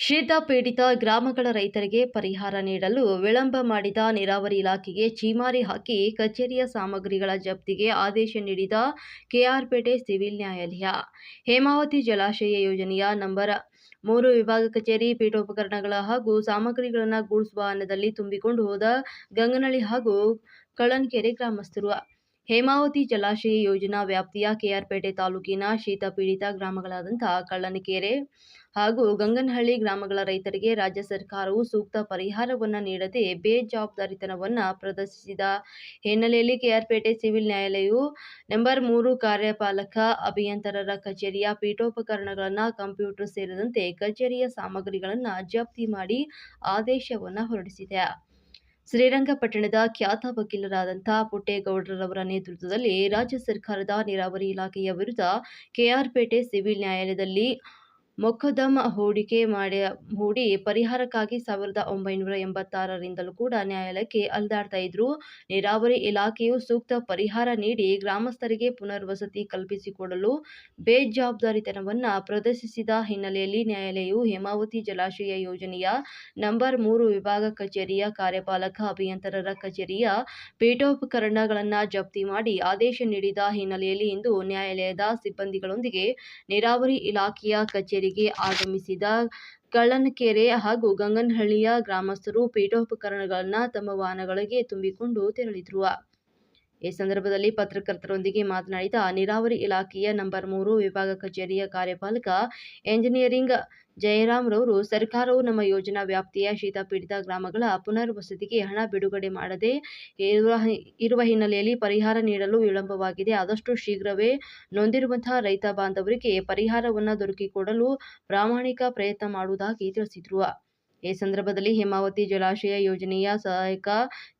ಶೀತ ಪೀಡಿತ ಗ್ರಾಮಗಳ ರೈತರಿಗೆ ಪರಿಹಾರ ನೀಡಲು ವಿಳಂಬ ಮಾಡಿದ ನೀರಾವರಿ ಇಲಾಖೆಗೆ ಛೀಮಾರಿ ಹಾಕಿ ಕಚೇರಿಯ ಸಾಮಗ್ರಿಗಳ ಜಪ್ತಿಗೆ ಆದೇಶ ನೀಡಿದ ಕೆಆರ್ಪೇಟೆ ಸಿವಿಲ್ ನ್ಯಾಯಾಲಯ. ಹೇಮಾವತಿ ಜಲಾಶಯ ಯೋಜನೆಯ ನಂಬರ್ ಮೂರು ವಿಭಾಗ ಕಚೇರಿ, ಪೀಠೋಪಕರಣಗಳ ಹಾಗೂ ಸಾಮಗ್ರಿಗಳನ್ನು ಗೂಡ್ಸ್ ವಾಹನದಲ್ಲಿ ತುಂಬಿಕೊಂಡು ಹೋದ ಗಂಗನಳ್ಳಿ ಹಾಗೂ ಕಳನ್ಕೆರೆ ಗ್ರಾಮಸ್ಥರು ಹೇಮಾವತಿ ಜಲಾಶಯ ಯೋಜನಾ ವ್ಯಾಪ್ತಿಯ ಕೆಆರ್ಪೇಟೆ ತಾಲೂಕಿನ ಶೀತ ಪೀಡಿತ ಗ್ರಾಮಗಳಾದಂಥ ಕಳ್ಳನಕೆರೆ ಹಾಗೂ ಗಂಗನಹಳ್ಳಿ ಗ್ರಾಮಗಳ ರೈತರಿಗೆ ರಾಜ್ಯ ಸರ್ಕಾರವು ಸೂಕ್ತ ಪರಿಹಾರವನ್ನು ನೀಡದೆ ಬೇಜವಾಬ್ದಾರಿತನವನ್ನು ಪ್ರದರ್ಶಿಸಿದ ಹಿನ್ನೆಲೆಯಲ್ಲಿ ಕೆಆರ್ಪೇಟೆ ಸಿವಿಲ್ ನ್ಯಾಯಾಲಯವು ನಂಬರ್ ಮೂರು ಕಾರ್ಯಪಾಲಕ, ಅಭಿಯಂತರರ ಕಚೇರಿಯ ಪೀಠೋಪಕರಣಗಳನ್ನು ಕಂಪ್ಯೂಟರ್ ಸೇರಿದಂತೆ ಕಚೇರಿಯ ಸಾಮಗ್ರಿಗಳನ್ನು ಜಪ್ತಿ ಮಾಡಿ ಆದೇಶವನ್ನು ಹೊರಡಿಸಿದೆ. ಶ್ರೀರಂಗಪಟ್ಟಣದ ಖ್ಯಾತ ವಕೀಲರಾದಂಥ ಪುಟ್ಟೇಗೌಡರವರ ನೇತೃತ್ವದಲ್ಲಿ ರಾಜ್ಯ ಸರ್ಕಾರದ ನೀರಾವರಿ ಇಲಾಖೆಯ ವಿರುದ್ಧ ಕೆಆರ್ಪೇಟೆ ಸಿವಿಲ್ ನ್ಯಾಯಾಲಯದಲ್ಲಿ ಮೊಕದ್ದಮ ಹೂಡಿಕೆ ಮಾಡಿ ಹೂಡಿ ಪರಿಹಾರಕ್ಕಾಗಿ ಸಾವಿರದ ಒಂಬೈನೂರ ಎಂಬತ್ತಾರರಿಂದಲೂ ಕೂಡ ನ್ಯಾಯಾಲಯಕ್ಕೆ ಅಲ್ದಾಡ್ತಾ ಇದ್ರು. ನೀರಾವರಿ ಇಲಾಖೆಯು ಸೂಕ್ತ ಪರಿಹಾರ ನೀಡಿ ಗ್ರಾಮಸ್ಥರಿಗೆ ಪುನರ್ವಸತಿ ಕಲ್ಪಿಸಿಕೊಡಲು ಬೇಜವಾಬ್ದಾರಿತನವನ್ನ ಪ್ರದರ್ಶಿಸಿದ ಹಿನ್ನೆಲೆಯಲ್ಲಿ ನ್ಯಾಯಾಲಯವು ಹೇಮಾವತಿ ಜಲಾಶಯ ಯೋಜನೆಯ ನಂಬರ್ ಮೂರು ವಿಭಾಗ ಕಚೇರಿಯ ಕಾರ್ಯಪಾಲಕ ಅಭಿಯಂತರರ ಕಚೇರಿಯ ಪೀಠೋಪಕರಣಗಳನ್ನು ಜಪ್ತಿ ಮಾಡಿ ಆದೇಶ ನೀಡಿದ ಹಿನ್ನೆಲೆಯಲ್ಲಿ ಇಂದು ನ್ಯಾಯಾಲಯದ ಸಿಬ್ಬಂದಿಗಳೊಂದಿಗೆ ನೀರಾವರಿ ಇಲಾಖೆಯ ಕಚೇರಿಗೆ ಆಗಮಿಸಿದ ಕಳ್ಳನಕೆರೆ ಹಾಗೂ ಗಂಗನಹಳ್ಳಿಯ ಗ್ರಾಮಸ್ಥರು ಪೀಠೋಪಕರಣಗಳನ್ನ ತಮ್ಮ ವಾಹನಗಳಿಗೆ ತುಂಬಿಕೊಂಡು ತೆರಳಿದ್ರು. ಈ ಸಂದರ್ಭದಲ್ಲಿ ಪತ್ರಕರ್ತರೊಂದಿಗೆ ಮಾತನಾಡಿದ ನೀರಾವರಿ ಇಲಾಖೆಯ ನಂಬರ್ ಮೂರು ವಿಭಾಗ ಕಚೇರಿಯ ಕಾರ್ಯಪಾಲಕ ಎಂಜಿನಿಯರಿಂಗ್ ಜಯರಾಮ್ರವರು, ಸರ್ಕಾರವು ನಮ್ಮ ಯೋಜನಾ ವ್ಯಾಪ್ತಿಯ ಶೀತಪೀಡಿತ ಗ್ರಾಮಗಳ ಪುನರ್ವಸತಿಗೆ ಹಣ ಬಿಡುಗಡೆ ಮಾಡದೆ ಇರುವ ಇರುವ ಹಿನ್ನೆಲೆಯಲ್ಲಿ ಪರಿಹಾರ ನೀಡಲು ವಿಳಂಬವಾಗಿದೆ. ಆದಷ್ಟು ಶೀಘ್ರವೇ ನೊಂದಿರುವಂತಹ ರೈತ ಬಾಂಧವರಿಗೆ ಪರಿಹಾರವನ್ನು ದೊರಕಿಕೊಡಲು ಪ್ರಾಮಾಣಿಕ ಪ್ರಯತ್ನ ಮಾಡುವುದಾಗಿ ತಿಳಿಸಿದರು. ಈ ಸಂದರ್ಭದಲ್ಲಿ ಹೇಮಾವತಿ ಜಲಾಶಯ ಯೋಜನೆಯ ಸಹಾಯಕ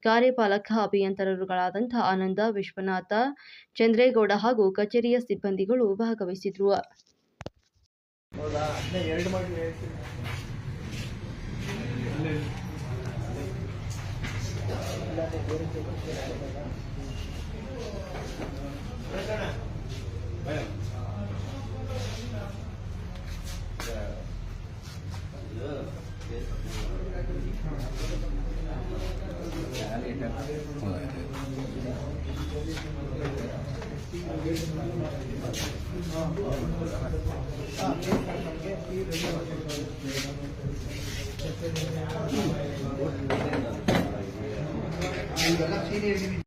ಕಾರ್ಯಪಾಲಕ ಅಭಿಯಂತರರುಗಳಾದಂಥ ಆನಂದ, ವಿಶ್ವನಾಥ, ಚಂದ್ರೇಗೌಡ ಹಾಗೂ ಕಚೇರಿಯ ಸಿಬ್ಬಂದಿಗಳು ಭಾಗವಹಿಸಿದ್ರು. আমি দাদা সিনিয়র